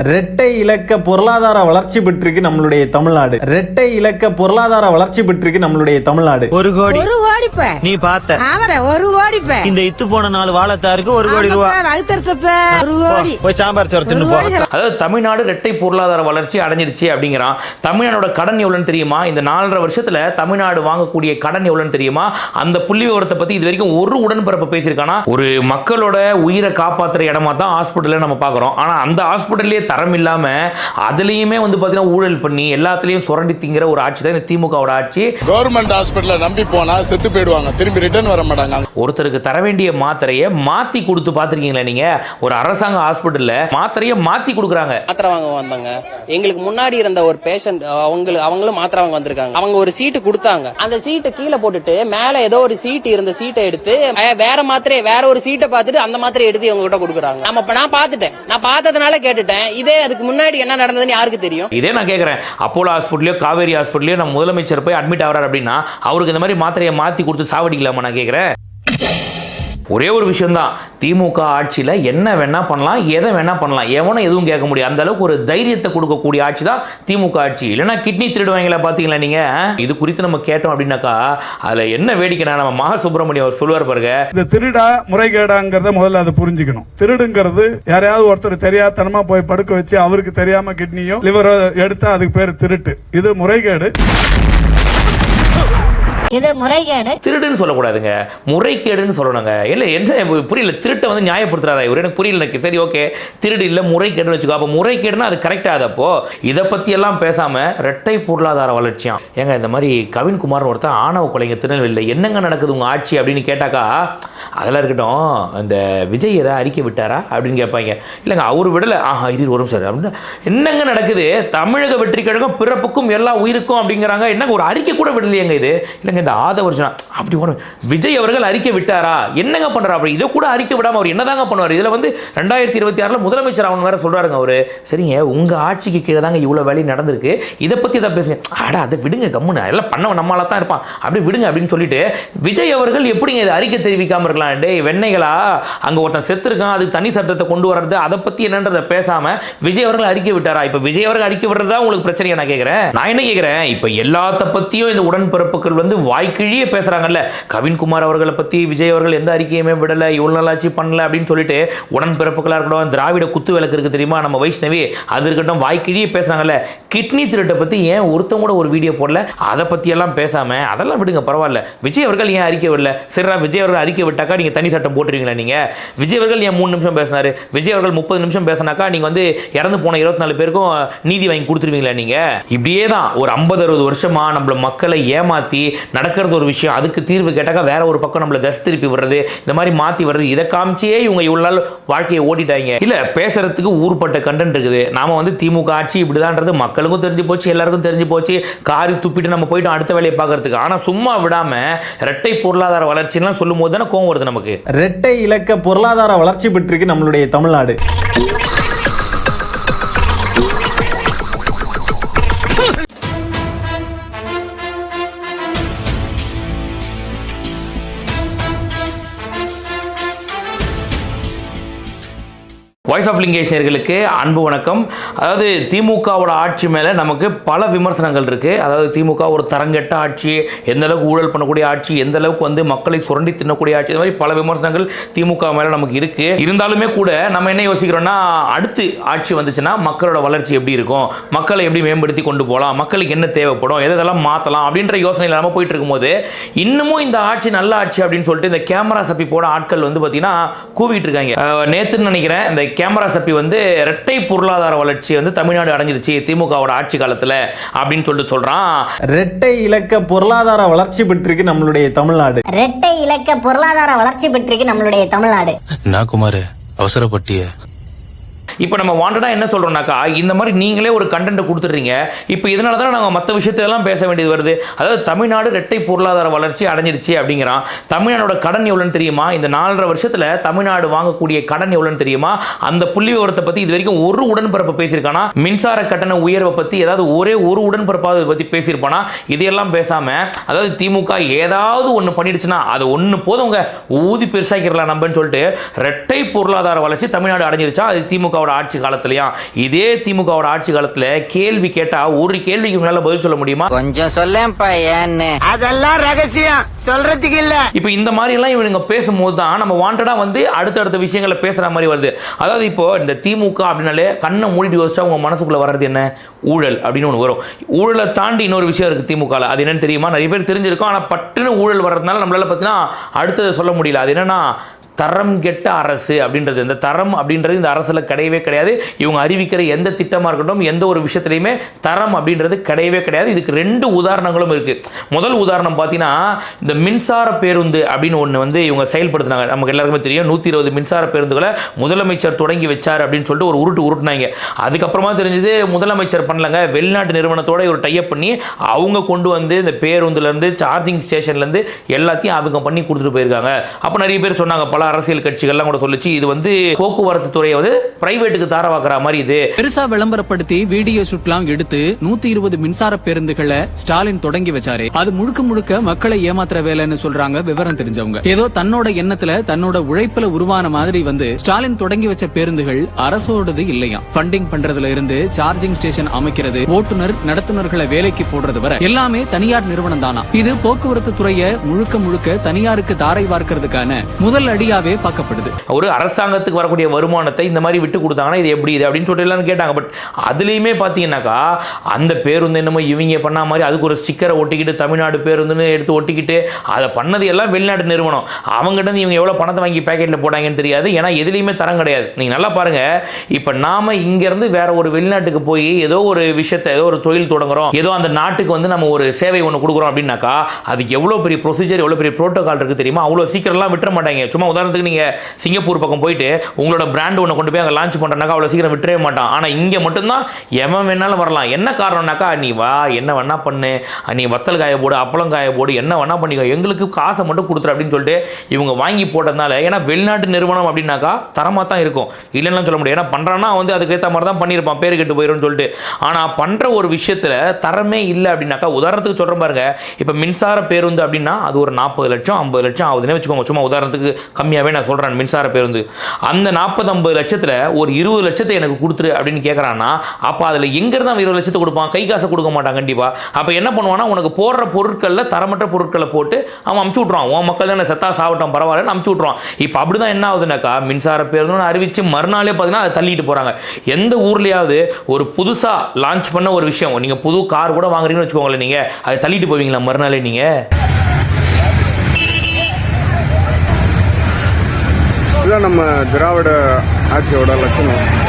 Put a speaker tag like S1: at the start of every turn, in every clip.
S1: இரட்டை இலக்க பொருளாதார வளர்ச்சி பெற்றிருக்கு நம்மளுடைய தமிழ்நாடு. இரட்டை இலக்க பொருளாதார வளர்ச்சி பெற்றிருக்கு நம்மளுடைய தமிழ்நாடு.
S2: ஒரு கோடி.
S3: ஒரு கோடிப்ப.
S2: நீ பார்த்த.
S3: ஒரு கோடிப்ப.
S2: இந்த இத்து போன நாலு வாழத்தாருக்கு ஒரு கோடி ரூபா.
S3: வகுத்தரிச்சப்ப ஒரு கோடி.
S2: போய் சாம்பார் சோறு தின்னு போ.
S3: கோடி.
S4: அதாவது தமிழ்நாடு இரட்டை பொருளாதார வளர்ச்சி அடைஞ்சிருச்சு அப்படிங்கிறான். தமிழ்நாடோட கடன் எவ்வளோன்னு தெரியுமா? இந்த நாலரை வருஷத்துல தமிழ்நாடு வாங்கக்கூடிய கடன் எவ்வளோன்னு தெரியுமா? அந்த புள்ளி விவரத்தை பத்தி இது வரைக்கும் ஒரு உடன்பிறப்பு பேசியிருக்கானா? ஒரு மக்களோட உயிரை காப்பாத்துற இடமா தான் ஹாஸ்பிட்டல்ல நம்ம பார்க்குறோம். ஆனா அந்த ஹாஸ்பிட்டல்லே தரம் இல்லாம அதுலயுமே வந்து பார்த்தீங்கன்னா ஊழல் பண்ணி எல்லாத்துலயும் சுரண்டி திங்கிற ஒரு ஆட்சி தான் இந்த திமுகவோட ஆட்சி.
S5: கவர்மெண்ட் ஹாஸ்பிட்டலை நம்பி போனா செத்து போயிடுவாங்க. திரும்பி ரிட்டர்ன் வர மாட்டாங்க.
S4: ஒருத்தருக்கு தர வேண்டிய மாத்திரையை மாத்தி கொடுத்து பார்த்துருக்கீங்களா நீங்க? ஒரு அரசாங்க ஹாஸ்பிட்டல்ல மாத்திரையை மாத்தி கொடுக்குறாங்க.
S6: மாத்திரை வாங்க வந்தாங்க. எங்களுக்கு முன்னாடி இருந்த ஒரு பேஷண்ட் அவங்க அவங்களும் மாத்திரை வாங்க வந்திருக்காங்க. அவங்க ஒரு சீட்டு கொடுத்தாங்க. அந்த சீட்டை கீழே போட்டுட்டு மேல ஏதோ ஒரு சீட் இருந்த சீட்டை எடுத்து வேற மாத்திரை வேற ஒரு சீட்டை பார்த்துட்டு அந்த மாத்திரை எடுத்து இவங்க கிட்ட கொடுக்குறாங்க. நம்ம இப்ப நான் பார்த்துட்டேன். நான் பார்த்ததுனால கேட்டுட்டேன். இதே அதுக்கு முன்னாடி என்ன நடந்ததுன்னு யாருக்கு தெரியும்?
S4: இதே நான் கேட்குறேன் அப்போலோ ஹாஸ்பிட்டலையோ காவேரி ஹாஸ்பிட்டலையோ நம்ம முதலமைச்சர் போய் அட்மிட் ஆகிறார் அப்படின்னா அவருக்கு இந்த மாதிரி மாத்திரையை மாற்றி கொடுத்து சாவடிக்கலாமா நான் கேட்குறேன் ஒரே ஒரு விஷயம்தான். திமுக ஆட்சியில் என்ன வேணா பண்ணலாம் எதை வேணா பண்ணலாம். எவனும் எதுவும் கேட்க முடியும் அந்த அளவுக்கு ஒரு தைரியத்தை கொடுக்கக்கூடிய ஆட்சி தான் திமுக ஆட்சி. இல்லைன்னா கிட்னி திருடுவாங்களா பார்த்தீங்களா நீங்கள் இது குறித்து நம்ம கேட்டோம் அப்படின்னாக்கா அதில் என்ன வேடிக்கைனா நம்ம மகா சுப்பிரமணியம் அவர் சொல்லுவார் பாருங்க.
S7: இந்த திருடா முறைகேடாங்கிறத முதல்ல அதை புரிஞ்சுக்கணும். திருடுங்கிறது யாரையாவது ஒருத்தர் தெரியாதனமா போய் படுக்க வச்சு அவருக்கு தெரியாம கிட்னியோ லிவரோ எடுத்தா அதுக்கு பேர் திருட்டு. இது முறைகேடு.
S8: இது முறைகேடு.
S4: திருடுன்னு சொல்லக்கூடாதுங்க. முறைகேடுன்னு சொல்லணுங்க. இல்லை என்ன புரியல திருட்டை வந்து நியாயப்படுத்துறாரா இவர்? எனக்கு புரியல எனக்கு. சரி ஓகே. திருடு இல்லை முறைகேடுன்னு வச்சுக்கோ. அப்போ முறைகேடுனா அது கரெக்டாக அதப்போ இதை பற்றியெல்லாம் பேசாமல் ரெட்டை பொருளாதார வளர்ச்சியாம். ஏங்க இந்த மாதிரி கவின்குமார்னு ஒருத்தன் ஆணவ கொலைங்க திருநெல்வேலியில் என்னங்க நடக்குது உங்கள் ஆட்சி அப்படின்னு கேட்டாக்கா அதெல்லாம் இருக்கட்டும் இந்த விஜய் ஏதாவது அறிக்கை விட்டாரா? அப்படின்னு கேட்பாங்க. இல்லைங்க அவர் விடலை. ஆஹா இரு வரும் சார் அப்படின்னு என்னங்க நடக்குது? தமிழக வெற்றி கழகம் பிறப்புக்கும் எல்லா உயிருக்கும் அப்படிங்கிறாங்க. என்னங்க ஒரு அறிக்கை கூட விடலையேங்க இது? இல்லைங்க இந்த ஆதவர்ஜனா அப்படி ஒன்று விஜய் அவர்கள் அறிக்கை விட்டாரா? என்னங்க பண்ணுறா அப்படி? இதை கூட அறிக்கை விடாமல் அவர் என்னதாங்க பண்ணுவார்? இதில் வந்து ரெண்டாயிரத்தி இருபத்தி ஆறில் முதலமைச்சர் அவன் வேறு சொல்கிறாருங்க அவர். சரிங்க உங்கள் ஆட்சிக்கு கீழே தாங்க இவ்வளோ வேலையும் நடந்திருக்கு. இதை பற்றி தான் பேசுங்க. ஆடா அதை விடுங்க கம்முன்னு. எல்லாம் பண்ணவன் நம்மளால தான் இருப்பான். அப்படி விடுங்க அப்படின்னு சொல்லிட்டு விஜய் அவர்கள் எப்படிங்க இதை அறிக்கை தெரிவிக்காமல் இருக்கலாம்? டே வெண்ணைகளா அங்கே ஒருத்தன் செத்துருக்கான் அது தனி சட்டத்தை கொண்டு வர்றது. அதை பற்றி என்னன்றதை பேசாமல் விஜய் அவர்கள் அறிக்கை விட்டாரா? இப்போ விஜய் அவர்கள் அறிக்கை விடுறதா உங்களுக்கு பிரச்சனையை நான் கேட்குறேன் நான் என்ன கேட்குறேன் இப்போ எல்லாத்த பற்றியும் இந்த உடன்பிறப்புகள் வந்து வாய்க்கிழிய பேசுகிறாங்கல்ல கவின்குமார் அவர்களை பற்றி விஜய் அவர்கள் எந்த அறிக்கையுமே விடலை இவ்வளோ நாளாச்சு பண்ணல அப்படின்னு சொல்லிட்டு உடன்பிறப்புகளாக இருக்கட்டும் திராவிட குத்து விளக்கு இருக்குது தெரியுமா நம்ம வைஷ்ணவி? அது இருக்கட்டும் வாய்க்கிழிய பேசுகிறாங்கல்ல கிட்னி திருட்டை பற்றி ஏன் ஒருத்தம் கூட ஒரு வீடியோ போடல? அதை பற்றியெல்லாம் பேசாமல் அதெல்லாம் விடுங்க பரவாயில்ல. விஜய் அவர்கள் ஏன் அறிக்கை விடல? சரிடா விஜய் அவர்கள் அறிக்கை விட்டாக்கா நீங்கள் தனி சட்டம் போட்டுருவீங்களா நீங்கள் விஜய் அவர்கள் ஏன் மூணு நிமிஷம் பேசினார்? விஜய் அவர்கள் முப்பது நிமிஷம் பேசினாக்கா நீங்கள் வந்து இறந்து போன இருபத்தி நாலு பேருக்கும் நீதி வாங்கி கொடுத்துருவீங்களா நீங்கள் இப்படியே தான் ஒரு ஐம்பது அறுபது வருஷமாக நம்மள மக்களை ஏமாற்றி நடக்கிறது ஒரு விஷயம் அதுக்கு தீர்வு கேட்டாக்கா வேற ஒரு பக்கம் நம்மளை தசை திருப்பி விடுறது இந்த மாதிரி மாத்தி வர்றது இதை காமிச்சே இவங்க இவ்வளோ நாள் வாழ்க்கையை ஓட்டிட்டாங்க. இல்ல பேசுறதுக்கு ஊர்பட்ட கண்டென்ட் இருக்குது. நாம வந்து திமுக ஆட்சி இப்படிதான்றது மக்களுக்கும் தெரிஞ்சு போச்சு எல்லாருக்கும் தெரிஞ்சு போச்சு. காரி துப்பிட்டு நம்ம போயிட்டு அடுத்த வேலையை பார்க்கறதுக்கு. ஆனா சும்மா விடாம இரட்டை பொருளாதார வளர்ச்சிலாம் சொல்லும் போது தானே கோவம் வருது நமக்கு.
S1: இரட்டை இலக்க பொருளாதார வளர்ச்சி பெற்றிருக்கு நம்மளுடைய தமிழ்நாடு.
S4: வாய்ஸ் ஆஃப் லிங்கேஷ் நேர்களுக்கு அன்பு வணக்கம். அதாவது திமுகவோட ஆட்சி மேலே நமக்கு பல விமர்சனங்கள் இருக்குது அதாவது திமுக ஒரு தரங்கெட்ட ஆட்சி எந்த அளவுக்கு ஊழல் பண்ணக்கூடிய ஆட்சி எந்த அளவுக்கு வந்து மக்களை சுரண்டி தின்னக்கூடிய ஆட்சி இந்த மாதிரி பல விமர்சனங்கள் திமுக மேலே நமக்கு இருக்குது இருந்தாலுமே கூட நம்ம என்ன யோசிக்கிறோம்னா அடுத்து ஆட்சி வந்துச்சுன்னா மக்களோட வளர்ச்சி எப்படி இருக்கும்? மக்களை எப்படி மேம்படுத்தி கொண்டு போகலாம்? மக்களுக்கு என்ன தேவைப்படும்? எதை எதெல்லாம் மாற்றலாம் அப்படின்ற யோசனையில் நம்ம போயிட்டு இருக்கும்போது இன்னமும் இந்த ஆட்சி நல்ல ஆட்சி அப்படின்னு சொல்லிட்டு இந்த கேமரா சப்பி போட ஆட்கள் வந்து பார்த்திங்கன்னா கூவிட்டு இருக்காங்க. நேற்றுன்னு நினைக்கிறேன் இந்த கேமரா சப்பி வந்து இரட்டை பொருளாதார வளர்ச்சி வந்து தமிழ்நாடு அடைஞ்சிருச்சு திமுகவோட ஆட்சி காலத்தில் அப்படின்னு சொல்லிட்டு சொல்கிறான்
S1: இரட்டை இலக்க பொருளாதார வளர்ச்சி பெற்றிருக்கு நம்மளுடைய தமிழ்நாடு.
S8: இரட்டை இலக்க பொருளாதார வளர்ச்சி பெற்றிருக்கு நம்மளுடைய தமிழ்நாடு.
S9: நான் குமார் அவசரப்பட்டிய.
S4: இப்போ நம்ம வாண்டடாக என்ன சொல்கிறோம்னாக்கா இந்த மாதிரி நீங்களே ஒரு கண்டென்ட் கொடுத்துட்றீங்க. இப்போ இதனால தான் நாங்கள் மற்ற விஷயத்தெல்லாம் பேச வேண்டியது வருது. அதாவது தமிழ்நாடு இரட்டை பொருளாதார வளர்ச்சி அடைஞ்சிருச்சு அப்படிங்கிறான். தமிழ்நாடோட கடன் எவ்வளோன்னு தெரியுமா? இந்த நாலரை வருஷத்தில் தமிழ்நாடு வாங்கக்கூடிய கடன் எவ்வளோன்னு தெரியுமா? அந்த புள்ளி விவரத்தை பற்றி இது வரைக்கும் ஒரு உடன்பிறப்பு பேசியிருக்கானா? மின்சார கட்டண உயர்வை பற்றி ஏதாவது ஒரே ஒரு உடன்பிறப்பாவது இதை பற்றி பேசியிருப்பானா? இதையெல்லாம் பேசாமல் அதாவது திமுக ஏதாவது ஒன்று பண்ணிடுச்சுன்னா அது ஒன்று போதுங்க ஊதி பெருசாக்கிறலாம் நம்பன்னு சொல்லிட்டு இரட்டை பொருளாதார வளர்ச்சி தமிழ்நாடு அடைஞ்சிருச்சா? அது திமுக திமுகவோட ஆட்சி காலத்துலயும் இதே திமுகவோட ஆட்சி காலத்துல கேள்வி கேட்டா ஒரு கேள்விக்கு உங்களால பதில் சொல்ல முடியுமா?
S6: கொஞ்சம் சொல்லேன்ப்பா ஏன்னு அதெல்லாம் ரகசியம். சொல்றதுக்கு இல்ல.
S4: இப்போ இந்த மாதிரி எல்லாம் இவனுங்க பேசும்போது தான் நம்ம வாண்டடா வந்து அடுத்தடுத்த விஷயங்களை பேசுற மாதிரி வருது. அதாவது இப்போ இந்த திமுக அப்படின்னாலே கண்ணை மூடிட்டு யோசிச்சா உங்க மனசுக்குள்ள வர்றது என்ன? ஊழல் அப்படின்னு ஒன்று வரும். ஊழலை தாண்டி இன்னொரு விஷயம் இருக்கு திமுகல. அது என்னன்னு தெரியுமா? நிறைய பேர் தெரிஞ்சிருக்கும். ஆனா பட்டுன்னு ஊழல் வர்றதுனால நம்மளால பார்த்தீங்கன்னா அடுத்ததை சொல்ல முடியல. அது என்னன்னா தரம் கெட்ட அரசு அப்படின்றது. இந்த தரம் அப்படின்றது இந்த அரசில் கிடையவே கிடையாது. இவங்க அறிவிக்கிற எந்த திட்டமாக இருக்கட்டும் எந்த ஒரு விஷயத்துலையுமே தரம் அப்படின்றது கிடையவே கிடையாது. இதுக்கு ரெண்டு உதாரணங்களும் இருக்குது முதல் உதாரணம் பார்த்தீங்கன்னா இந்த மின்சார பேருந்து அப்படின்னு ஒன்று வந்து இவங்க செயல்படுத்தினாங்க. நமக்கு எல்லாருக்குமே தெரியும் நூற்றி இருபது மின்சார பேருந்துகளை முதலமைச்சர் தொடங்கி வச்சார் அப்படின்னு சொல்லிட்டு ஒரு உருட்டு உருட்டுனாங்க. அதுக்கப்புறமா தெரிஞ்சது முதலமைச்சர் பண்ணலங்க. வெளிநாட்டு நிறுவனத்தோட ஒரு டைப் பண்ணி அவங்க கொண்டு வந்து இந்த பேருந்துலேருந்து சார்ஜிங் ஸ்டேஷன்லேருந்து எல்லாத்தையும் அவங்க பண்ணி கொடுத்துட்டு போயிருக்காங்க. அப்போ நிறைய பேர் சொன்னாங்க பல அரசியல் கட்சிகள்லாம் கூட சொல்லிச்சு. இது வந்து போக்குவரத்து துறையை வந்து பிரைவேட்டுக்கு தாரவாக்குற மாதிரி இது.
S10: பெருசா விளம்பரப்படுத்தி வீடியோ ஷூட்லாம் எடுத்து நூத்தி இருபது மின்சார பேருந்துகளை ஸ்டாலின் தொடங்கி வச்சாரு. அது முழுக்க முழுக்க மக்களை ஏமாத்துற வேலைன்னு சொல்றாங்க விவரம் தெரிஞ்சவங்க. ஏதோ தன்னோட எண்ணத்துல தன்னோட உழைப்புல உருவான மாதிரி வந்து ஸ்டாலின் தொடங்கி வச்ச பேருந்துகள் அரசோடது இல்லையா ஃபண்டிங் பண்றதுல இருந்து சார்ஜிங் ஸ்டேஷன் அமைக்கிறது ஓட்டுநர் நடத்துனர்களை வேலைக்கு போடுறது வரை எல்லாமே தனியார் நிறுவனம் தானா? இது போக்குவரத்து துறையை முழுக்க முழுக்க தனியாருக்கு தாரை பார்க்கறதுக்கான முதல் அடியா அடியாவே பார்க்கப்படுது.
S4: ஒரு அரசாங்கத்துக்கு வரக்கூடிய வருமானத்தை இந்த மாதிரி விட்டு கொடுத்தாங்கன்னா இது எப்படி இது அப்படின்னு சொல்லிட்டு கேட்டாங்க. பட் அதுலேயுமே பார்த்தீங்கன்னாக்கா அந்த பேருந்து என்னமோ இவங்க பண்ண மாதிரி அதுக்கு ஒரு ஸ்டிக்கரை ஒட்டிக்கிட்டு தமிழ்நாடு பேருந்துன்னு எடுத்து ஒட்டிக்கிட்டு அதை பண்ணது எல்லாம் வெளிநாட்டு நிறுவனம். அவங்ககிட்ட இருந்து இவங்க எவ்வளோ பணத்தை வாங்கி பேக்கெட்டில் போட்டாங்கன்னு தெரியாது. ஏன்னா எதுலேயுமே தரம் கிடையாது. நீங்கள் நல்லா பாருங்க. இப்போ நாம் இங்கேருந்து வேற ஒரு வெளிநாட்டுக்கு போய் ஏதோ ஒரு விஷயத்தை ஏதோ ஒரு தொழில் தொடங்குறோம். ஏதோ அந்த நாட்டுக்கு வந்து நம்ம ஒரு சேவை ஒன்று கொடுக்குறோம் அப்படின்னாக்கா அதுக்கு எவ்வளோ பெரிய ப்ரொசீஜர் எவ்வளோ பெரிய ப்ரோட்டோகால் இருக்குது தெரியுமா? அவ்வளோ சீக்கிரம்லாம் விட்டுற மாட்டாங்க. சும்மா உதாரணத்துக்கு நீங்கள் சிங்கப்பூர் பக்கம் போயிட்டு உங்களோட பிராண்ட் ஒன்று கொண்டு போய் அங்கே லான்ச் பண்ணுறனாக்கா அவ்வளோ சீக்கிரம் விட்டுறவே மாட்டான். ஆனால் இங்கே மட்டும்தான் எவன் வேணாலும் வரலாம். என்ன காரணம்னாக்கா நீ வா என்ன வேணா பண்ணு. நீ வத்தல் காய போடு அப்பளம் காய போடு என்ன வேணா பண்ணிக்கோ. எங்களுக்கு காசை மட்டும் கொடுத்துரு அப்படின்னு சொல்லிட்டு இவங்க வாங்கி போட்டதுனால ஏன்னா வெளிநாட்டு நிறுவனம் அப்படின்னாக்கா தரமாக தான் இருக்கும். இல்லைன்னா சொல்ல முடியும் ஏன்னா பண்ணுறான்னா வந்து அதுக்கேற்ற மாதிரி தான் பண்ணியிருப்பான். பேர் கெட்டு போயிடும்னு சொல்லிட்டு. ஆனால் பண்ணுற ஒரு விஷயத்தில் தரமே இல்லை அப்படின்னாக்கா உதாரணத்துக்கு சொல்கிறேன் பாருங்க. இப்போ மின்சார பேருந்து அப்படின்னா அது ஒரு நாற்பது லட்சம் ஐம்பது லட்சம் ஆகுதுன்னு வச்சுக்கோங்க. சும்மா உதாரணத்துக்கு கம்மியாகவே நான் சொல்கிறேன் மின்சார பேருந்து. அந்த நாற்பது ஐம்பது லட்சத்தில் ஒரு இருபது லட்சத்தை எனக்கு கொடுத்துரு அப்படின்னு கேட்குறான்னா அப்போ அதில் எங்கேருந்து அவன் இருபது லட்சத்தை கொடுப்பான்? கை காசை கொடுக்க மாட்டான் கண்டிப்பாக அப்போ என்ன பண்ணுவான்னா உனக்கு போடுற பொருட்களில் தரமற்ற பொருட்களை போட்டு அவன் அமுச்சு விட்ருவான் உன் மக்கள் தானே செத்தா சாப்பிட்டான் பரவாயில்லன்னு அமுச்சு விட்ருவான் இப்போ அப்படி தான் என்ன ஆகுதுனாக்கா மின்சார பேருந்துன்னு அறிவித்து மறுநாளே பார்த்தீங்கன்னா அதை தள்ளிட்டு போகிறாங்க எந்த ஊர்லேயாவது ஒரு புதுசாக லான்ச் பண்ண ஒரு விஷயம் நீங்கள் புது கார் கூட வாங்குறீங்கன்னு வச்சுக்கோங்களேன் நீங்கள் அதை தள்ளிட்டு போவீங்களா மறுநாளே நீங்கள்
S5: இதுதான் நம்ம திராவிட ஆட்சியோட லட்சணம்.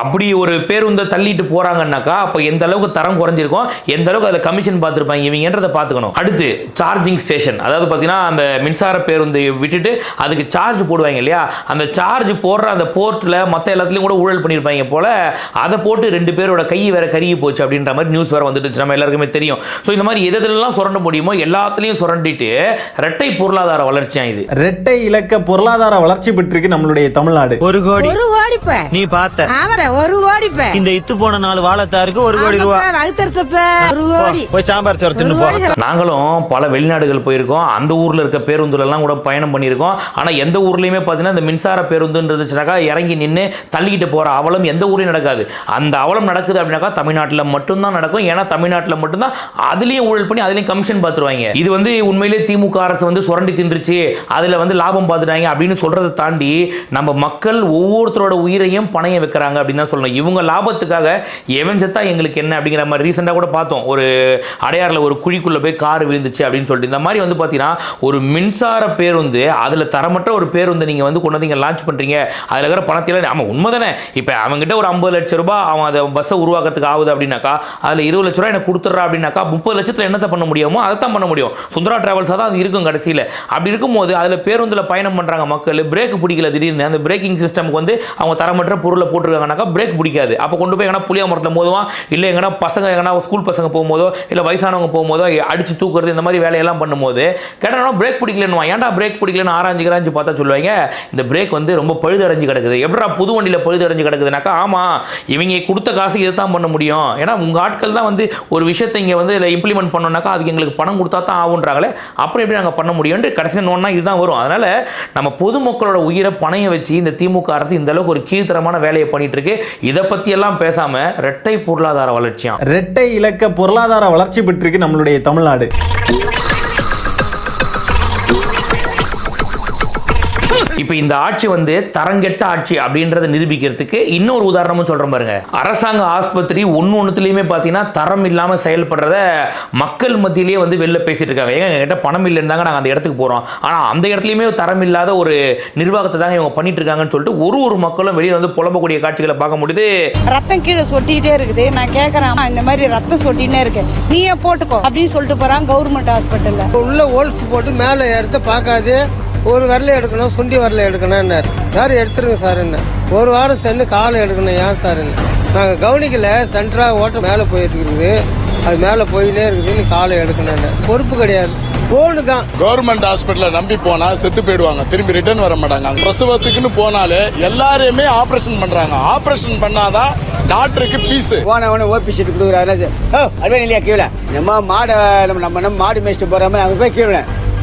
S4: அப்படி ஒரு பேருந்தை தள்ளிட்டு போறாங்கன்னாக்கா அப்போ எந்த அளவுக்கு தரம் குறைஞ்சிருக்கும் எந்த அளவுக்கு அதில் கமிஷன் பார்த்துருப்பாங்க இவங்கன்றதை பார்த்துக்கணும். அடுத்து சார்ஜிங் ஸ்டேஷன் அதாவது பார்த்தீங்கன்னா அந்த மின்சார பேருந்து விட்டுட்டு அதுக்கு சார்ஜ் போடுவாங்க இல்லையா? அந்த சார்ஜ் போடுற அந்த போர்ட்டில் மற்ற எல்லாத்துலேயும் கூட ஊழல் பண்ணியிருப்பாங்க போல அதை போட்டு ரெண்டு பேரோட கை வேற கருகி போச்சு அப்படின்ற மாதிரி நியூஸ் வேற வந்துட்டு நம்ம எல்லாருக்குமே தெரியும். ஸோ இந்த மாதிரி எது எதுலலாம் சுரண்ட முடியுமோ எல்லாத்துலேயும் சுரண்டிட்டு ரெட்டை பொருளாதார வளர்ச்சியா இது.
S1: ரெட்டை இலக்க பொருளாதார வளர்ச்சி பெற்றிருக்கு நம்மளுடைய தமிழ்நாடு.
S2: ஒரு கோடி.
S3: ஒரு கோடிப்ப.
S2: நீ பார்த்த.
S3: ஆமாப்ப ஒரு கோடிப்ப
S2: இந்த இத்து போன நாலு வாழத்தாருக்கு ஒரு கோடி ரூபா.
S3: வகுத்தரிச்சப்ப ஒரு கோடி.
S2: போய் சாம்பார் சோறு தின்னு போ
S4: நாங்களும் பல வெளிநாடுகள் போயிருக்கோம். அந்த ஊரில் இருக்க பேருந்துலலாம் கூட பயணம் பண்ணியிருக்கோம். ஆனால் எந்த ஊர்லேயுமே பார்த்தீங்கன்னா இந்த மின்சார பேருந்துன்னு இருந்துச்சுனாக்கா இறங்கி நின்று தள்ளிக்கிட்டு போகிற அவலம் எந்த ஊர்லையும் நடக்காது. அந்த அவலம் நடக்குது அப்படின்னாக்கா தமிழ்நாட்டில் மட்டும்தான் நடக்கும். ஏன்னா தமிழ்நாட்டில் மட்டும்தான் அதுலேயும் ஊழல் பண்ணி அதுலேயும் கமிஷன் பார்த்துருவாங்க இது வந்து உண்மையிலேயே திமுக அரசு வந்து சுரண்டி தின்றுச்சு. அதில் வந்து லாபம் பார்த்துட்டாங்க அப்படின்னு சொல்கிறத தாண்டி நம்ம மக்கள் ஒவ்வொருத்தரோட உயிரையும் பணையம் வைக்கிறாங்க அப்படின்னு தான் சொல்லணும். இவங்க லாபத்துக்காக எவன் செத்தா எங்களுக்கு என்ன அப்படிங்கிற மாதிரி ரீசெண்டாக கூட பார்த்தோம். ஒரு அடையாறில் ஒரு குழிக்குள்ளே போய் கார் விழுந்துச்சு அப்படின்னு சொல்லிட்டு. இந்த மாதிரி வந்து பார்த்தீங்கன்னா ஒரு மின்சார பேருந்து அதில் தரமற்ற ஒரு பேருந்து நீங்கள் வந்து கொண்டு வந்து லான்ச் பண்ணுறீங்க அதில் இருக்கிற பணத்தில் ஆமாம் உண்மை தானே இப்போ அவங்ககிட்ட ஒரு ஐம்பது லட்ச ரூபாய் அவன் அதை பஸ்ஸை உருவாக்குறதுக்கு ஆகுது அப்படின்னாக்கா அதில் இருபது லட்ச ரூபா எனக்கு கொடுத்துட்றா அப்படின்னாக்கா முப்பது லட்சத்தில் என்னத்தை பண்ண முடியுமோ அதை தான் பண்ண முடியும். சுந்தரா டிராவல்ஸாக தான் அது இருக்கும் கடைசியில். அப்படி இருக்கும்போது அதில் பேருந்தில் பயணம் பண்ணுறாங்க மக்கள் பிரேக் பிடிக்கல திடீர்னு. அந்த பிரேக்கிங் சிஸ்டமுக்கு வந்து அவங்க தரமற்ற பொருளை போட்டிருக்காங்கனாக்கா பிரேக் பிடிக்காது. அப்போ கொண்டு போய் எங்கன்னா புளியா மரத்தில் மோதுவான் இல்லை எங்கன்னா பசங்க எங்கன்னா ஸ்கூல் பசங்க போகும்போதோ இல்லை வயசானவங்க போகும்போதோ அடிச்சு தூக்குறது இந்த மாதிரி வேலையெல்லாம் பண்ணும்போது கேட்டால் பிரேக் பிடிக்கலன்னு ஏன்டா பிரேக் பிடிக்கலன்னு ஆராய்ஞ்சு கிராஞ்சு பார்த்தா சொல்லுவாங்க இந்த பிரேக் வந்து ரொம்ப பழுதடைஞ்சு கிடக்குது. எப்படா புது வண்டியில் பழுதடைஞ்சு கிடக்குதுனாக்கா ஆமாம் இவங்க கொடுத்த காசு இதை தான் பண்ண முடியும். ஏன்னா உங்கள் ஆட்கள் தான் வந்து ஒரு விஷயத்தை இங்கே வந்து இதில் இம்ப்ளிமெண்ட் பண்ணோம்னாக்கா அதுக்கு எங்களுக்கு பணம் கொடுத்தா தான் ஆகுன்றாங்களே அப்புறம் எப்படி நாங்கள் பண்ண முடியும்னு கடைசி நோன்னா இதுதான் வரும். அதனால் நம்ம பொதுமக்களோட உயிரை பணைய வச்சு இந்த திமுக அரசு இந்த அளவுக்கு ஒரு கீழ்த்தரமான வேலையை பண்ணிட்டு இருக்கு. இதை பற்றியெல்லாம் பேசாமல் ரெட்டை பொருளாதார வளர்ச்சியாம்.
S1: ரெட்டை இலக்க பொருளாதார வளர்ச்சி பெற்றிருக்கு நம்மளுடைய தமிழ்நாடு.
S4: இப்போ இந்த ஆட்சி வந்து தரங்கெட்ட ஆட்சி அப்படின்றத நிரூபிக்கிறதுக்கு இன்னொரு உதாரணமும் சொல்கிறேன் பாருங்க. அரசாங்க ஆஸ்பத்திரி ஒன்று ஒன்றுத்துலேயுமே பார்த்தீங்கன்னா தரம் இல்லாமல் செயல்படுறத மக்கள் மத்தியிலேயே வந்து வெளில பேசிட்டு இருக்காங்க. ஏங்க எங்ககிட்ட பணம் இல்லை இருந்தாங்க நாங்கள் அந்த இடத்துக்கு போகிறோம் ஆனால் அந்த இடத்துலையுமே தரம் இல்லாத ஒரு நிர்வாகத்தை தாங்க இவங்க பண்ணிட்டு இருக்காங்கன்னு சொல்லிட்டு ஒரு ஒரு மக்களும் வெளியே வந்து புலம்பக்கூடிய காட்சிகளை பார்க்க முடியுது.
S3: ரத்தம் கீழே சொட்டிக்கிட்டே இருக்குது. நான் கேக்குறேன் இந்த மாதிரி ரத்தம் சொட்டினே இருக்கு நீயே போட்டுக்கோ அப்படின்னு சொல்லிட்டு போறான் கவர்மெண்ட் ஹாஸ்பிட்டல்ல
S11: உள்ள ஹோல்ஸ் போட்டு மேலே எடுத்து பார்க்காது. ஒரு விரல எடுக்கணும் சுண்டி விரல எடுக்கணும்னாரு யார் எடுத்துருங்க சார் என்ன? ஒரு வாரம் சென்று காலை எடுக்கணும் ஏன் சார் என்ன? நாங்கள் கவனிக்கல சென்ட்ரா ஓட்ட மேலே போயிட்டு இருக்குது அது மேலே போயினே இருக்குதுன்னு காலை எடுக்கணும்னு பொறுப்பு கிடையாது. போனு தான்.
S5: கவர்மெண்ட் ஹாஸ்பிட்டல நம்பி போனா செத்து போயிடுவாங்க. திரும்பி ரிட்டர்ன் வர மாட்டாங்க. பிரசவத்துக்குன்னு போனாலே எல்லாரையுமே ஆபரேஷன் பண்றாங்க. ஆபரேஷன் பண்ணாதான் டாக்டருக்கு பீஸ்
S11: போனவன ஓபி சீட்டு கொடுக்குறாரு ஓ அதுவே இல்லையா கீழே? நம்ம மாடை நம்ம நம்ம மாடு மேய்ச்சிட்டு போகிற மாதிரி அவங்க போய் கீழே.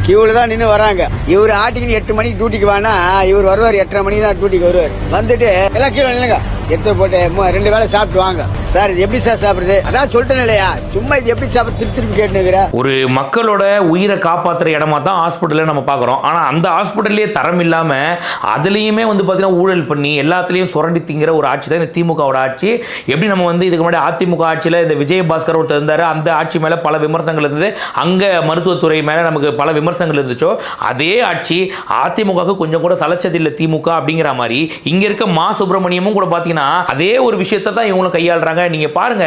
S11: கியூவில் தான் நின்று வராங்க. இவர் ஆட்டிக்கு எட்டு மணிக்கு டியூட்டிக்கு வானா இவர் வருவார் எட்டரை மணிக்கு தான் டியூட்டிக்கு வருவார். வந்துட்டு எல்லாம் கீழே நில்லுங்க. எடுத்து போட்டு ரெண்டு வேளை சாப்பிட்டு வாங்க. சார் இது எப்படி சார் சாப்பிடுறது? அதான் சொல்லிட்டேன் இல்லையா சும்மா இது எப்படி சாப்பிட திருப்பி திருப்பி கேட்டுனுக்குற.
S4: ஒரு மக்களோட உயிரை காப்பாத்துற இடமா தான் ஹாஸ்பிட்டலில் நம்ம பார்க்குறோம் ஆனால் அந்த ஹாஸ்பிட்டல்லே தரம் இல்லாமல் அதுலேயுமே வந்து பார்த்தீங்கன்னா ஊழல் பண்ணி எல்லாத்துலேயும் சுரண்டி திங்கிற ஒரு ஆட்சி தான் இந்த திமுகவோட ஆட்சி. எப்படி நம்ம வந்து இதுக்கு முன்னாடி அதிமுக ஆட்சியில் இந்த விஜயபாஸ்கர் ஒருத்தர் இருந்தார் அந்த ஆட்சி மேலே பல விமர்சனங்கள் இருந்தது. அங்கே மருத்துவத்துறை மேலே நமக்கு பல விமர்சனங்கள் இருந்துச்சோ அதே ஆட்சி அதிமுகவுக்கு கொஞ்சம் கூட சலைச்சதில்லை திமுக அப்படிங்கிற மாதிரி. இங்கே இருக்க மா சுப்பிரமணியமும் கூட பார்த்தீங்கன்னா அதே ஒரு விஷயத்தை தான் இவங்களும் கையாளுறாங்க. நீங்கள் பாருங்க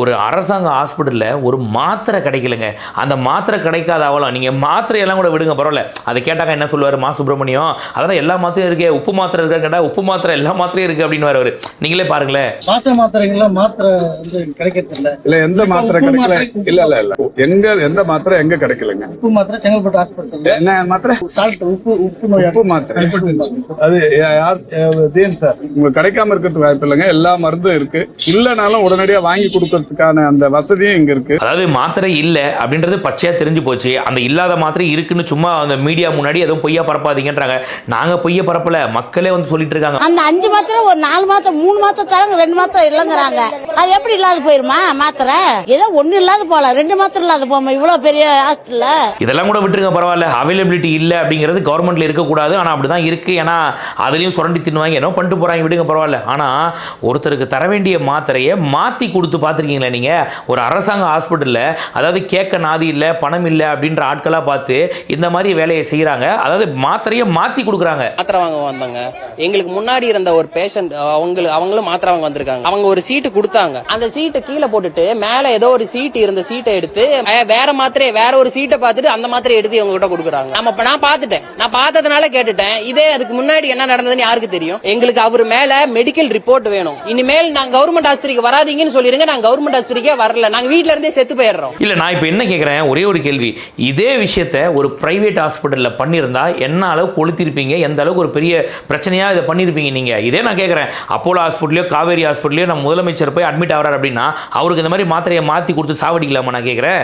S4: ஒரு அரசாங்க ஹாஸ்பிட்டலில் ஒரு மாத்திரை கிடைக்கலங்க. அந்த மாத்திரை கிடைக்காத அவலம் நீங்கள் மாத்திரை எல்லாம் கூட விடுங்க பரவாயில்ல. அதை கேட்டாக்க என்ன சொல்லுவார்? மா சுப்பிரமணியம் அதெல்லாம் எல்லா மாத்திரையும் இருக்கே. உப்பு மாத்திரை இருக்கா கேட்டா உப்பு மாத்திரை எல்லா மாத்திரையும் இருக்கு அப்படின்னு அவர் நீங்களே பாருங்களேன்.
S11: மாச மாத்திரைங்களா மாத்திரை வந்து கிடைக்கிறது இல்ல.
S7: இல்ல எந்த மாத்திரை கிடைக்கல. இல்ல இல்ல இல்ல. எங்க எந்த மாத்திரை எங்க கிடைக்கலங்க?
S11: உப்பு மாத்திரை செங்கல்பட்டு ஹாஸ்பிட்டல்
S7: என்ன மாத்திரை?
S11: சால்ட் உப்பு உப்பு
S7: மாத்திரை. அது யார் சார். உங்களுக்கு கிடைக்காம இருக்கிறதுக்கு வாய்ப்பு இல்லைங்க எல்லா மருந்தும் இருக்கு. இல்லனாலும் உடனடியா வாங்கி கொடுக்கறதுக்கான அந்த வசதியும் இங்க இருக்கு.
S4: அதாவது மாத்திரை இல்லை அப்படின்றது பச்சையா தெரிஞ்சு போச்சு. அந்த இல்லாத மாத்திரை இருக்குன்னு சும்மா அந்த மீடியா முன்னாடி எதுவும் பொய்யா பரப்பாதீங்கன்றாங்க. நாங்க பொய்ய பரப்பல. மக்களே வந்து சொல்லிட்டு இருக்காங்க.
S3: அந்த அஞ்சு மாத்திரை ஒரு நாலு மாத்திரை மூணு மாத்திரை தராங்க ரெண்டு மாத்திரை இல்லைங்கிறாங்க. அது எப்படி இல்லாத போயிருமா மாத்திரை? ஏதோ ஒண்ணு இல்லாத போல. ரெண்டு மாத்திரை இல்லாத போமா இவ்வளவு பெரிய ஹாஸ்பிட்டல்ல
S4: இதெல்லாம் கூட விட்டுருங்க பரவாயில்ல. அவைலபிலிட்டி இல்லை அப்படிங்கிறது கவர்மெண்ட்ல இருக்கக்கூடாது. ஆனால் அப்படிதான் இருக்கு. ஏன்னா அதுலயும் சுரண்டி தின்னுவாங்க. என்ன பண்ணிட்டு போறாங்க. விடுங்க பரவாயில்ல. ஆனா ஒருத்தருக்கு தர வேண்டிய மாத்திரையை மாத்தி கொடுத்து பார்த்துருக்கீங்களா நீங்க? ஒரு அரசாங்க ஹாஸ்பிட்டல்ல அதாவது கேட்க நாதி இல்லை பணம் இல்லை அப்படின்ற ஆட்களா பார்த்து இந்த மாதிரி வேலையை செய்கிறாங்க அதாவது மாத்திரையை மாத்தி கொடுக்குறாங்க.
S6: மாத்திரை வாங்க வந்தாங்க எங்களுக்கு முன்னாடி இருந்த ஒரு பேஷண்ட் அவங்களுக்கு அவங்களும் மாத்திரை வாங்க வந்திருக்காங்க. அவங்க ஒரு சீட்டு கொடுத்தாங்க. அந்த சீட்டை கீழே போட்டுட்டு மேலே ஏதோ ஒரு சீட்டு இருந்த சீட்டை எடுத்து வேற மாத்திரையை வேற ஒரு சீட்டை பார்த்துட்டு அந்த மாத்திரையை எடுத்து இவங்க கிட்ட கொடுக்குறாங்க. நம்ம நான் பார்த்துட்டேன். நான் பார்த்ததுனால கேட்டுட்டேன். இதே அதுக்கு முன்னாடி என்ன நடந்ததுன்னு யாருக்கு தெரியும்? எங்களுக்கு அவர் மேல மெடிக்கல் ரிப்போர்ட் வேணும். இனிமேல் நான் கவர்மெண்ட் ஆஸ்பத்திரிக்கு வராதீங்கன்னு சொல்லிருங்க நான் கவர்மெண்ட் ஆஸ்பத்திரிக்கே வரல. நாங்க வீட்ல இருந்தே செத்து போயிடுறோம்.
S4: இல்ல நான் இப்போ என்ன கேட்குறேன் ஒரே ஒரு கேள்வி. இதே விஷயத்த ஒரு பிரைவேட் ஹாஸ்பிட்டலில் பண்ணியிருந்தா என்ன அளவுக்கு கொளுத்திருப்பீங்க? எந்த அளவுக்கு ஒரு பெரிய பிரச்சனையா இதை பண்ணியிருப்பீங்க நீங்க? இதே நான் கேட்குறேன் அப்போலோ ஹாஸ்பிட்டலையோ காவேரி ஹாஸ்பிட்டலையோ நம்ம முதலமைச்சர் போய் அட்மிட் ஆகிறார் அப்படின்னா அவருக்கு இந்த மாதிரி மாத்திரையை மாற்றி கொடுத்து சாவடிக்கலாமா நான் கேட்குறேன்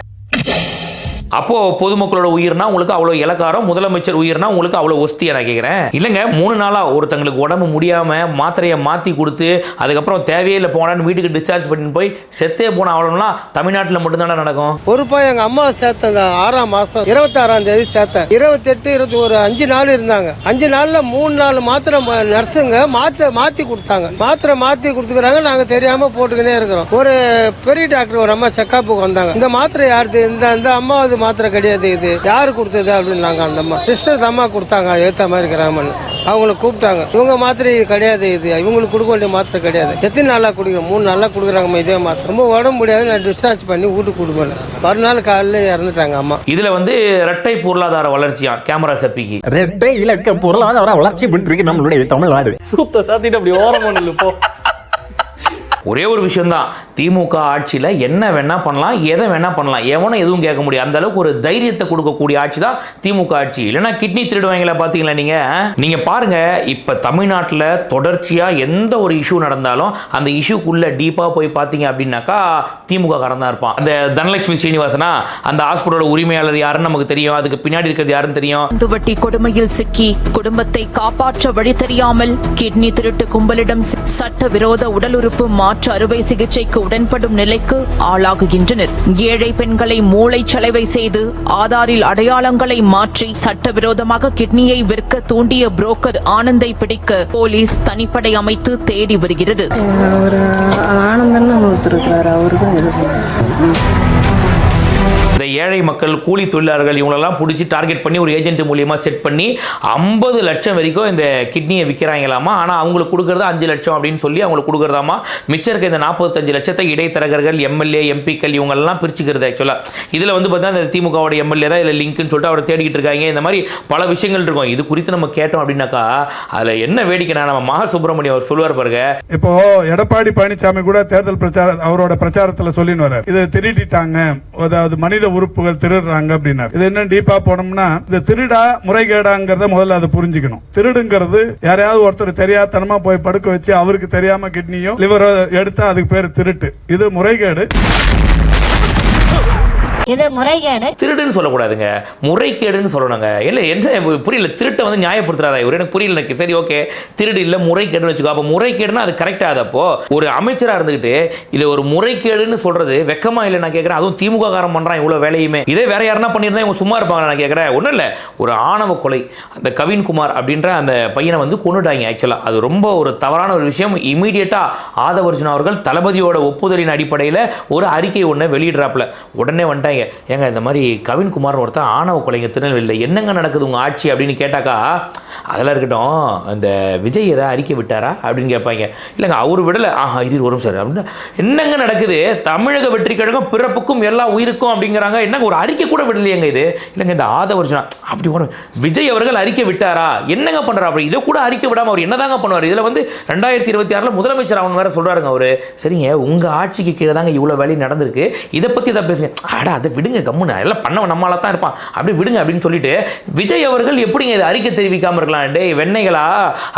S4: அப்போ பொதுமக்களோட உயிர்னா உங்களுக்கு அவ்வளோ இலக்காரம் முதலமைச்சர் உயிர்னா உங்களுக்கு அவ்வளோ ஒஸ்தியா நான் கேட்குறேன் இல்லைங்க மூணு நாளாக ஒருத்தங்களுக்கு உடம்பு முடியாம மாத்திரையை மாற்றி கொடுத்து அதுக்கப்புறம் தேவையில்லை போனான்னு வீட்டுக்கு டிஸ்சார்ஜ் பண்ணிட்டு போய் செத்தே போன அவ்வளோலாம் தமிழ்நாட்டில் மட்டும்தானே நடக்கும்?
S11: பொறுப்பா எங்க அம்மா சேர்த்தேன் ஆறாம் மாசம் இருபத்தி ஆறாம் தேதி சேர்த்தேன். இருபத்தி எட்டு இருபத்தி ஒரு அஞ்சு நாள் இருந்தாங்க. அஞ்சு நாள்ல மூணு நாள் மாத்திரை ம- நர்ஸுங்க மாத்திரை மாத்தி கொடுத்தாங்க. மாத்திரை மாத்தி கொடுத்துக்கிறாங்க நாங்க தெரியாம போட்டுக்கினே இருக்கிறோம். ஒரு பெரிய டாக்டர் ஒரு அம்மா செக்கப்புக்கு வந்தாங்க. இந்த மாத்திரை யாருது? இந்த இந்த அம்மாவது மாத்திரை கிடையாது இது. யாரு கொடுத்தது அப்படின்னாங்க அந்த அம்மா. சிஸ்டர் அம்மா கொடுத்தாங்க. ஏத்த மாதிரி கிராமன்னு அவங்கள கூப்பிட்டாங்க. இவங்க மாத்திரை இது கிடையாது இது. இவங்களுக்கு கொடுக்க வேண்டிய மாத்திரை கிடையாது. எத்தனை நாளா குடிக்கிறோம் மூணு நாளா குடுக்குறாங்க இதே மாத்திரை. ரொம்ப உடம்பு முடியாது. நான் டிஸ்சார்ஜ் பண்ணி வீட்டுக்கு கொடுப்பேன் மறுநாள் காலையில இறந்துட்டாங்க அம்மா.
S4: இதுல வந்து இரட்டை பொருளாதார வளர்ச்சியா? கேமரா செப்பிக்கு.
S1: ரெட்டை இலக்க பொருளாதார வளர்ச்சி பெற்றிருக்கு நம்மளுடைய தமிழ்நாடு.
S10: சூத்த சாத்திட்டு அப்படி ஓரம் பண்ணல போ.
S4: ஒரே ஒரு விஷயந்தான் திமுக ஆட்சியில் என்ன வேணா பண்ணலாம் எதை வேணா பண்ணலாம். எவனும் எதுவும் கேட்க முடியும் அந்த அளவுக்கு ஒரு தைரியத்தை கொடுக்கக்கூடிய ஆட்சி தான் திமுக ஆட்சி. இல்லைன்னா கிட்னி திருடுவாங்களா பார்த்தீங்களா நீங்க? நீங்க பாருங்க இப்போ தமிழ்நாட்டில் தொடர்ச்சியா எந்த ஒரு இஷ்யூ நடந்தாலும் அந்த இஷ்யூக்குள்ள டீப்பா போய் பார்த்தீங்க அப்படின்னாக்கா திமுக காரன் தான் இருப்பான். அந்த தனலட்சுமி ஸ்ரீனிவாசனா அந்த ஹாஸ்பிட்டலோட உரிமையாளர் யாருன்னு நமக்கு தெரியும். அதுக்கு பின்னாடி இருக்கிறது யாருன்னு தெரியும்?
S12: துவட்டி கொடுமையில் சிக்கி குடும்பத்தை காப்பாற்ற வழி தெரியாமல் கிட்னி திருட்டு கும்பலிடம் சட்ட விரோத உடல் உறுப்பு மாற்று அறுவை சிகிச்சைக்கு உடன்படும் நிலைக்கு ஆளாகுகின்றனர். ஏழை பெண்களை மூளை சலவை செய்து ஆதாரில் அடையாளங்களை மாற்றி சட்டவிரோதமாக கிட்னியை விற்க தூண்டிய புரோக்கர் ஆனந்தை பிடிக்க போலீஸ் தனிப்படை அமைத்து தேடி வருகிறது.
S3: ஒரு ஒருத்தர் இருக்கிறாரு. அவரு தான்
S4: இந்த ஏழை மக்கள் கூலி தொழிலாளர்கள் இவங்களெல்லாம் பிடிச்சி டார்கெட் பண்ணி ஒரு ஏஜென்ட் மூலியமாக செட் பண்ணி ஐம்பது லட்சம் வரைக்கும் இந்த கிட்னியை விற்கிறாங்களாமா ஆனால் அவங்களுக்கு கொடுக்குறது அஞ்சு லட்சம் அப்படின்னு சொல்லி அவங்களுக்கு கொடுக்குறதாமா? மிச்சம் இருக்க இந்த நாற்பத்தஞ்சு லட்சத்தை இடைத்தரகர்கள் எம்எல்ஏ எம்பிக்கள் இவங்கெல்லாம் பிரிச்சுக்கிறது ஆக்சுவலாக இதில் வந்து பார்த்தா இந்த திமுகவோட எம்எல்ஏ தான் இதில் லிங்க்னு சொல்லிட்டு அவரை தேடிக்கிட்டு இருக்காங்க. இந்த மாதிரி பல விஷயங்கள் இருக்கும். இது குறித்து நம்ம கேட்டோம் அப்படின்னாக்கா அதில் என்ன வேடிக்கைனா நம்ம மகா சுப்பிரமணியம் அவர் சொல்லுவார் பாருங்க.
S7: இப்போ எடப்பாடி பழனிசாமி கூட தேர்தல் பிரச்சார அவரோட பிரச்சாரத்தில் சொல்லின்னு வர இதை திருடிட்டாங்க. அதாவது மனித உறுப்புகள் திருடுறாங்க அப்படின்னாரு. இது என்ன டீப்பா போனோம்னா இந்த திருடா முறைகேடாங்கிறத முதல்ல அதை புரிஞ்சுக்கணும். திருடுங்கிறது யாரையாவது ஒருத்தர் தெரியாதனமா போய் படுக்க வச்சு அவருக்கு தெரியாம கிட்னியும் லிவரோ எடுத்தா அதுக்கு பேர் திருட்டு. இது முறைகேடு.
S8: இது முறைகேடு.
S4: திருடுன்னு சொல்லக்கூடாதுங்க. முறைகேடுன்னு சொல்லணுங்க. இல்லை என்ன புரியல திருட்டை வந்து நியாயப்படுத்துறாரா இவர்? எனக்கு புரியல எனக்கு சரி ஓகே. திருடு இல்லை முறைகேடுன்னு வச்சுக்கோ. அப்போ முறைகேடுனா அது கரெக்டாக அதப்போ ஒரு அமைச்சராக இருந்துக்கிட்டு இதை ஒரு முறைகேடுன்னு சொல்றது வெக்கமா இல்லை நான் கேட்குறேன். அதுவும் திமுக காரம் பண்ணுறான் இவ்வளோ வேலையுமே. இதே வேற யாருன்னா பண்ணியிருந்தா இவங்க சும்மா இருப்பாங்க நான் கேட்குறேன். ஒன்றும் இல்லை. ஒரு ஆணவ கொலை. அந்த கவின்குமார் அப்படின்ற அந்த பையனை வந்து கொண்டுட்டாங்க ஆக்சுவலாக அது ரொம்ப ஒரு தவறான ஒரு விஷயம். இமீடியட்டாக ஆதவர்ஜுன் அவர்கள் தளபதியோட ஒப்புதலின் அடிப்படையில் ஒரு அறிக்கை ஒன்று வெளியிடுறாப்புல. உடனே வந்துட்டாங்க ஏங்க இந்த மாதிரி கவின்குமார் ஒருத்தன் ஆணவ கொலைங்க திருநெல்வேலியில் என்னங்க நடக்குது உங்கள் ஆட்சி அப்படின்னு கேட்டாக்கா அதெல்லாம் இருக்கட்டும் இந்த விஜய் ஏதாவது அறிக்கை விட்டாரா? அப்படின்னு கேட்பாங்க. இல்லைங்க அவர் விடலை. ஆஹா இரு வரும் சார். அப்படின்னு. என்னங்க நடக்குது? தமிழக வெற்றி கழகம் பிறப்புக்கும் எல்லா உயிருக்கும் அப்படிங்கிறாங்க. என்னங்க ஒரு அறிக்கை கூட விடலையேங்க இது? இல்லைங்க இந்த ஆதவர்ஜுனா அப்படி ஒரு விஜய் அவர்கள் அறிக்கை விட்டாரா? என்னங்க பண்ணுறா அப்படி? இதை கூட அறிக்கை விடாமல் அவர் என்னதாங்க பண்ணுவார்? இதில் வந்து ரெண்டாயிரத்தி இருபத்தி ஆறில் முதலமைச்சர் அவன் வேறு சொல்கிறாருங்க அவர். சரிங்க உங்கள் ஆட்சிக்கு கீழே தாங்க இவ்வளோ வேலை நடந்திருக்கு. இதை பற்றி தான் பேசுங்க. ஆடா அதை விடுங்க கம்முன்னு. எல்லாம் பண்ணவன் நம்மளால தான் இருப்பான். அப்படி விடுங்க அப்படின்னு சொல்லிட்டு விஜய் அவர்கள் எப்படிங்க இது அறிக்கை தெரிவிக்காமல் இருக்கலாம்? டே வெண்ணைகளா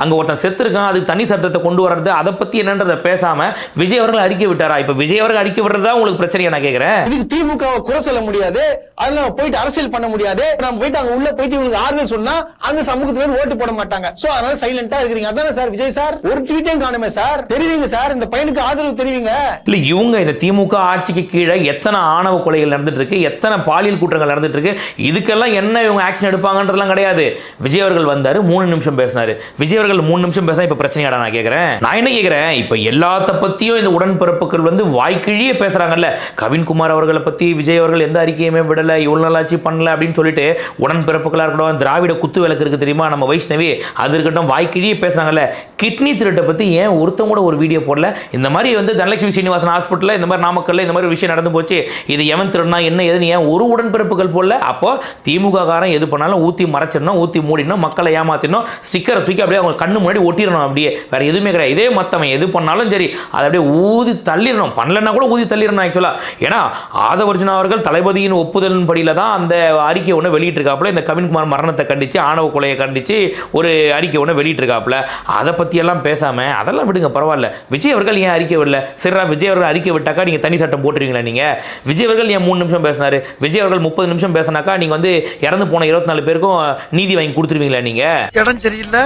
S4: அங்கே ஒருத்தன் செத்துருக்கான் அது தனி சட்டத்தை கொண்டு வர்றது. அதை பற்றி என்னன்றதை பேசாமல் விஜய் அவர்கள் அறிக்கை விட்டாரா? இப்போ விஜய் அவர்கள் அறிக்கை விடுறது தான் உங்களுக்கு பிரச்சனையா நான் கேட்குறேன்
S11: இதுக்கு திமுகவை குறை சொல்ல முடியாது. அதில் போயிட்டு அரசியல் பண்ண முடியாது. நம்ம போயிட்டு அங்கே உள்ள போயிட்டு இவங்களுக்கு ஆறுதல் சொன்னா அந்த சமூகத்துல ஓட்டு போட மாட்டாங்க. சோ அதனால சைலண்டா இருக்கிறீங்க. அதானே சார் விஜய் சார்? ஒரு ட்வீட்டையும் காணுமே சார்? தெரியுங்க சார் இந்த பையனுக்கு ஆதரவு தெரியுங்க.
S4: இல்ல இவங்க இந்த திமுக ஆட்சிக்கு கீழே எத்தனை ஆணவ கொலைகள் நடந்துட்டு இருக்கு எத்தனை பாலியல் குற்றங்கள் நடந்துட்டு இருக்கு இதுக்கெல்லாம் என்ன இவங்க ஆக்ஷன் எடுப்பாங்கன்றதுலாம் கிடையாது. விஜய் அவர்கள் வந்தாரு மூணு நிமிஷம் பேசினாரு. விஜய் அவர்கள் மூணு நிமிஷம் பேச இப்ப பிரச்சனையாடா நான் கேட்கறேன் நான் என்ன கேட்கறேன் இப்ப எல்லாத்த பத்தியும் இந்த உடன்பிறப்புகள் வந்து வாய்க்கிழிய பேசுறாங்கல்ல. கவின்குமார் அவர்களை பத்தி விஜய் அவர்கள் எந்த அறிக்கையுமே விடல இவ்வளவு நாளாச்சு பண்ணல அப்படின்னு சொல்லிட்டு உடன் பிறப்புகளாக இருக்கட்டும் திராவிட குத்து விளக்கு இருக்குது தெரியுமா? நம்ம வைஷ்ணவி அது இருக்கட்டும் வாய்க்கிழியே பேசுகிறாங்கல்ல கிட்னி திருட்டை பற்றி ஏன் ஒருத்தவங்க கூட ஒரு வீடியோ போடல? இந்த மாதிரி வந்து தனலட்சுமி ஸ்ரீனிவாசன் ஹாஸ்பிட்டலில் இந்த மாதிரி நாமக்கல்ல இந்த மாதிரி விஷயம் நடந்து போச்சு. இது எவன் திருடனா என்ன ஏதுன்னு ஏன் ஒரு உடன்பிறப்புகள் போடல? அப்போ திமுக காரன் எது பண்ணாலும் ஊற்றி மறைச்சிடணும் ஊற்றி மூடிடணும் மக்களை ஏமாத்திடணும் ஸ்டிக்கரை தூக்கி அப்படியே அவங்க கண்ணு முன்னாடி ஒட்டிடணும் அப்படியே. வேறு எதுவுமே கிடையாது. இதே மத்தவன் எது பண்ணாலும் சரி அதை அப்படியே ஊதி தள்ளிடணும். பண்ணலன்னா கூட ஊதி தள்ளிடணும் ஆக்சுவலாக ஏன்னா ஆதவர்ஜுனா அவர்கள் தளபதியின் ஒப்புதலின் படியில் தான் அந்த அறிக்கை ஒன்று வெளியிட்டிருக்காப்புல. இந்த கவின்குமார் மரணத்தை கண்டிச்சு ஆணவ கொலையை கண்டிச்சு ஒரு அறிக்கை ஒன்று வெளியிட்டிருக்காப்புல. அதை பற்றியெல்லாம் பேசாம அதெல்லாம் விடுங்க பரவாயில்ல. விஜய் அவர்கள் ஏன் அறிக்கை விடல? சரிடா விஜய் அவர்கள் அறிக்கை விட்டாக்கா நீங்கள் தனி சட்டம் போட்டுருவீங்களா நீங்கள் விஜய் அவர்கள் ஏன் மூணு நிமிஷம் பேசினார்? விஜய் அவர்கள் முப்பது நிமிஷம் பேசினாக்கா நீங்கள் வந்து இறந்து போன இருபத்தி நாலு பேருக்கும் நீதி வாங்கி கொடுத்துருவீங்களா நீங்கள்
S11: இடம் சரியில்லை.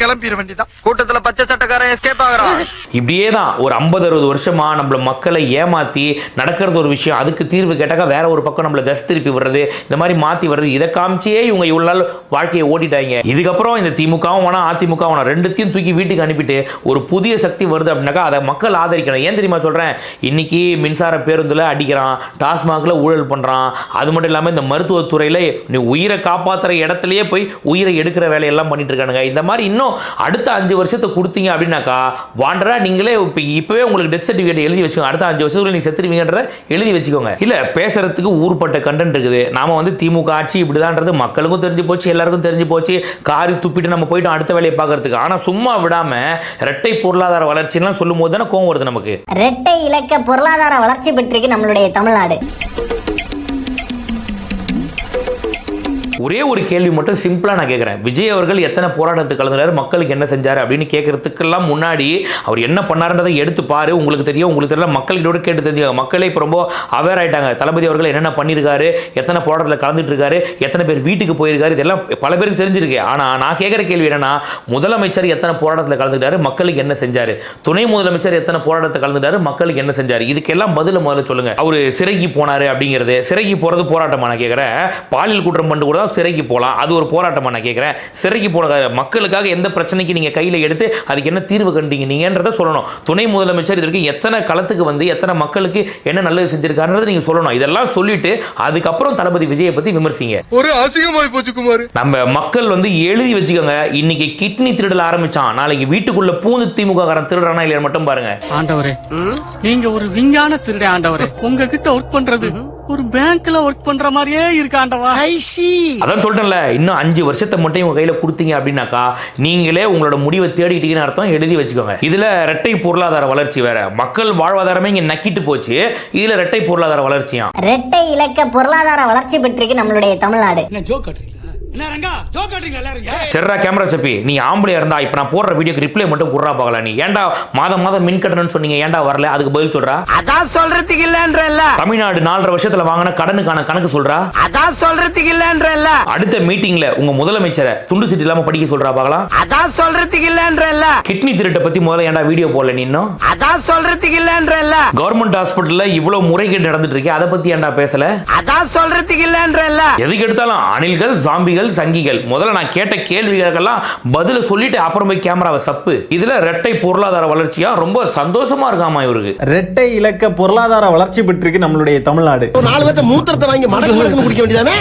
S11: கிளம்பிட வேண்டியதான் கூட்டத்துல பச்சை சட்டக்காரன் எஸ்கேப் ஆகுறான்.
S4: இப்படியே தான் ஒரு ஐம்பது அறுபது வருஷமா நம்மள மக்களை ஏமாத்தி நடக்கிறது ஒரு விஷயம். அதுக்கு தீர்வு கேட்டாக்கா வேற ஒரு பக்கம் நம்மள தஸ் திருப்பி வர்றது இந்த மாதிரி மாத்தி வர்றது இதை காமிச்சே இவங்க இவ்வளவு நாள் வாழ்க்கையை ஓட்டிட்டாங்க. இதுக்கப்புறம் இந்த திமுகவும் வேணாம் அதிமுகவும் வேணாம் ரெண்டுத்தையும் தூக்கி வீட்டுக்கு அனுப்பிட்டு ஒரு புதிய சக்தி வருது அப்படின்னாக்கா அதை மக்கள் ஆதரிக்கணும். ஏன் தெரியுமா சொல்றேன்? இன்னைக்கு மின்சார பேருந்துல அடிக்கிறான் டாஸ்மாக்ல ஊழல் பண்றான். அது மட்டும் இல்லாமல் இந்த மருத்துவத்துறையில நீ உயிரை காப்பாத்துற இடத்துலயே போய் உயிரை எடுக்கிற வேலையெல்லாம் பண்ணிட்டு இருக்கானுங்க. இந்த மாதிரி இன்னும் அடுத்த அஞ்சு வருஷத்தை கொடுத்தீங்க அப்படின்னாக்கா வாண்டரா நீங்களே இப்போ இப்பவே உங்களுக்கு டெத் சர்டிஃபிகேட் எழுதி வச்சுக்கோங்க. அடுத்த அஞ்சு வருஷத்துல நீங்கள் செத்துருவீங்கன்றத எழுதி வச்சுக்கோங்க. இல்லை பேசுறதுக்கு ஊர்பட்ட கண்டென்ட் இருக்குது. நாம வந்து திமுக ஆட்சி இப்படிதான்றது மக்களுக்கும் தெரிஞ்சு போச்சு எல்லாருக்கும் தெரிஞ்சு போச்சு. காரி துப்பிட்டு நம்ம போயிட்டோம் அடுத்த வேலையை பார்க்கறதுக்கு. ஆனா சும்மா விடாம இரட்டை பொருளாதார வளர்ச்சிலாம் சொல்லும் போது தானே கோவம் வருது நமக்கு.
S8: இரட்டை இலக்க பொருளாதார வளர்ச்சி பெற்றிருக்கு நம்மளுடைய தமிழ்நாடு.
S4: ஒரே ஒரு கேள்வி மட்டும் சிம்பிளாக நான் கேட்குறேன் விஜய் அவர்கள் எத்தனை போராட்டத்துக்கு கலந்துறாரு? மக்களுக்கு என்ன செஞ்சார்? அப்படின்னு கேட்கறதுக்கெல்லாம் முன்னாடி அவர் என்ன பண்ணாருன்றதை எடுத்து பாரு. உங்களுக்கு தெரியும் உங்களுக்கு தெரியல மக்கள்கிட்ட கேட்டு தெரிஞ்சுக்காங்க. மக்களே இப்போ ரொம்ப அவேர் ஆகிட்டாங்க தளபதி அவர்கள் என்னென்ன பண்ணியிருக்காரு எத்தனை போராட்டத்தில் கலந்துட்டு இருக்காரு எத்தனை பேர் வீட்டுக்கு போயிருக்காரு? இதெல்லாம் பல பேருக்கு தெரிஞ்சிருக்கு. ஆனால் நான் கேட்குற கேள்வி என்னன்னா முதலமைச்சர் எத்தனை போராட்டத்தில் கலந்துட்டாரு? மக்களுக்கு என்ன செஞ்சார்? துணை முதலமைச்சர் எத்தனை போராட்டத்தை கலந்துட்டாரு? மக்களுக்கு என்ன செஞ்சார்? இதுக்கெல்லாம் பதில் முதல்ல சொல்லுங்க. அவர் சிறைக்கு போனாரு அப்படிங்கிறது. சிறைக்கு போகிறது போராட்டமாக நான் கேட்குறேன் பாலியல் குற்றம் பண்ணு கூட சிறைக்கு போகலாம் அது ஒரு போராட்டமா நான் கேட்குறேன் சிறைக்கு போன மக்களுக்காக எந்த பிரச்சனைக்கு நீங்க கையில எடுத்து அதுக்கு என்ன தீர்வு கண்டீங்க நீங்கன்றத சொல்லணும். துணை முதலமைச்சர் இதற்கு எத்தனை களத்துக்கு வந்து எத்தனை மக்களுக்கு என்ன நல்லது செஞ்சிருக்காருன்றதை நீங்க சொல்லணும். இதெல்லாம் சொல்லிட்டு அதுக்கப்புறம் தளபதி விஜயை பத்தி விமர்சிங்க.
S5: ஒரு அசிங்கமாய் போச்சு குமார்.
S4: நம்ம மக்கள் வந்து எழுதி வச்சுக்கோங்க. இன்னைக்கு கிட்னி திருடல ஆரம்பிச்சான். நாளைக்கு வீட்டுக்குள்ள பூந்து திமுக காரன் திருடுறானா இல்லையா மட்டும் பாருங்க.
S6: ஆண்டவரே நீங்க ஒரு விஞ்ஞான திருடே ஆண்டவரே. உங்ககிட்ட ஒர்க் பண்றது ஒரு பேங்க்ல ஒர்க் பண்ற மாதிரியே இருக்கு ஆண்டவா.
S4: அதான் சொல்லிட்டேன்ல இன்னும் அஞ்சு வருஷத்தை மட்டும் இவங்க கையில கொடுத்தீங்க அப்படின்னாக்கா நீங்களே உங்களோட முடிவை தேடிட்டீங்கன்னு அர்த்தம் எழுதி வச்சுக்கோங்க. இதுல இரட்டை பொருளாதார வளர்ச்சி வேற. மக்கள் வாழ்வாதாரமே இங்க நக்கிட்டு போச்சு. இதுல இரட்டை பொருளாதார வளர்ச்சியா?
S8: இரட்டை இலக்க பொருளாதார வளர்ச்சி பெற்றிருக்கு நம்மளுடைய தமிழ்நாடு.
S4: சரிடா கேமரா சப்பி. நீ ஆம்பளையா இருந்தா இப்ப நான் போடுற வீடியோக்கு ரிப்ளை மட்டும் குடுறா பார்க்கலாம் நீ. ஏன்டா மாதம் மாதம் மின் கட்டணம்னு சொன்னீங்க ஏன்டா வரல? அதுக்கு பதில் சொல்றா.
S6: அதான் சொல்றதுக்கு இல்லன்றல்ல.
S4: தமிழ்நாடு நாலரை வருஷத்துல வாங்கின கடனுக்கான கணக்கு சொல்றா.
S6: அதான் சொல்றதுக்கு இல்லன்றல்ல.
S4: அடுத்த மீட்டிங்ல உங்க முதலமைச்சரை துண்டு சீட்டு இல்லாம படிக்க சொல்றா பார்க்கலாம்.
S6: அதான் சொல்றதுக்கு இல்லன்றல்ல.
S4: கிட்னி திருட்டை பத்தி முதல்ல ஏன்டா வீடியோ போடல நீ இன்னும்?
S6: அதான் சொல்றதுக்கு இல்லன்றல்ல.
S4: கவர்மெண்ட் ஹாஸ்பிட்டல்ல இவ்வளவு முறைகேடு நடந்துட்டு இருக்கு அதை பத்தி ஏன்டா பேசல?
S6: அதான் சொல்றதுக்கு இல்லன்றல்ல.
S4: எதுக்கு எடுத்தாலும் அணில்கள் ஜாம்பிகள் சங்கிகள் முதல்ல நான் கேட்ட கேள்விகளுக்கெல்லாம் பதில சொல்லிட்டு அப்புறம் போய் கேமராவை சப்பு. இதுல ரெட்டை பொருளாதார வளர்ச்சியா? ரொம்ப சந்தோஷமா இருக்காமா இவருக்கு.
S1: இரட்டை இலக்க பொருளாதார வளர்ச்சி பெற்றிருக்கு நம்மளுடைய தமிழ்நாடு.
S11: நாலு பேர்த்த மூத்திரத்தை வாங்கி மடக்கு குடிக்க வேண்டியதானே